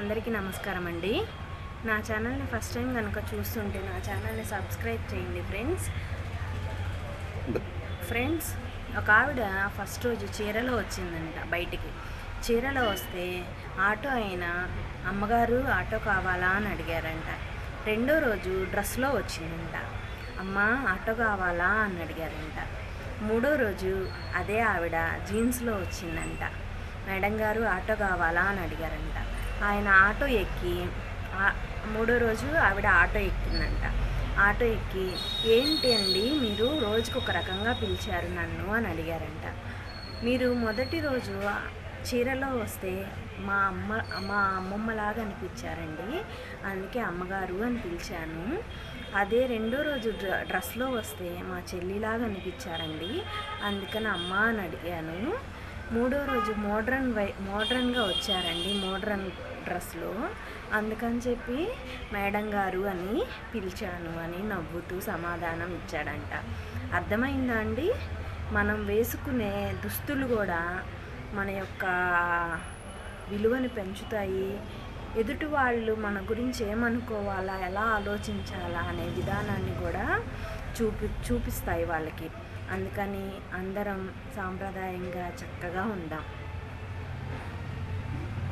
అందరికీ నమస్కారం అండి. నా ఛానల్ని ఫస్ట్ టైం కనుక చూస్తుంటే నా ఛానల్ని సబ్స్క్రైబ్ చేయండి ఫ్రెండ్స్. ఫ్రెండ్స్ ఒక ఆవిడ ఫస్ట్ రోజు చీరలో వచ్చిందంట బయటికి. చీరలో వస్తే ఆటో అయినా అమ్మగారు ఆటో కావాలా అని అడిగారంట. రెండో రోజు డ్రెస్లో వచ్చిందంట. అమ్మ ఆటో కావాలా అని అడిగారంట. మూడో రోజు అదే ఆవిడ జీన్స్లో వచ్చిందంట. మేడం గారు ఆటో కావాలా అని అడిగారంట. ఆయన ఆటో ఎక్కి మూడో రోజు ఆవిడ ఆటో ఎక్కిందంట. ఆటో ఎక్కి ఏంటి అండి మీరు రోజుకు ఒక రకంగా పిలిచారు నన్ను? అని అడిగారంట. మీరు మొదటి రోజు చీరలో వస్తే మా అమ్మ మా అమ్మమ్మలాగా అనిపించారండి. అందుకే అమ్మగారు అని పిలిచాను. అదే రెండో రోజు డ్ర డ్రెస్లో వస్తే మా చెల్లిలాగా అనిపించారండి. అందుకని అమ్మ అని అడిగాను. మూడో రోజు మోడ్రన్ వై మోడ్రన్గా వచ్చారండి మోడ్రన్ డ్రెస్లో. అందుకని చెప్పి మేడం గారు అని పిలిచాను అని నవ్వుతూ సమాధానం ఇచ్చాడంట. అర్థమైందా అండి? మనం వేసుకునే దుస్తులు కూడా మన యొక్క విలువను పెంచుతాయి. ఎదుటి వాళ్ళు మన గురించి ఏమనుకోవాలా ఎలా ఆలోచించాలా అనే విధానాన్ని కూడా చూపి చూపిస్తాయి వాళ్ళకి. అందుకని అందరం సాంప్రదాయంగా చక్కగా ఉందాం.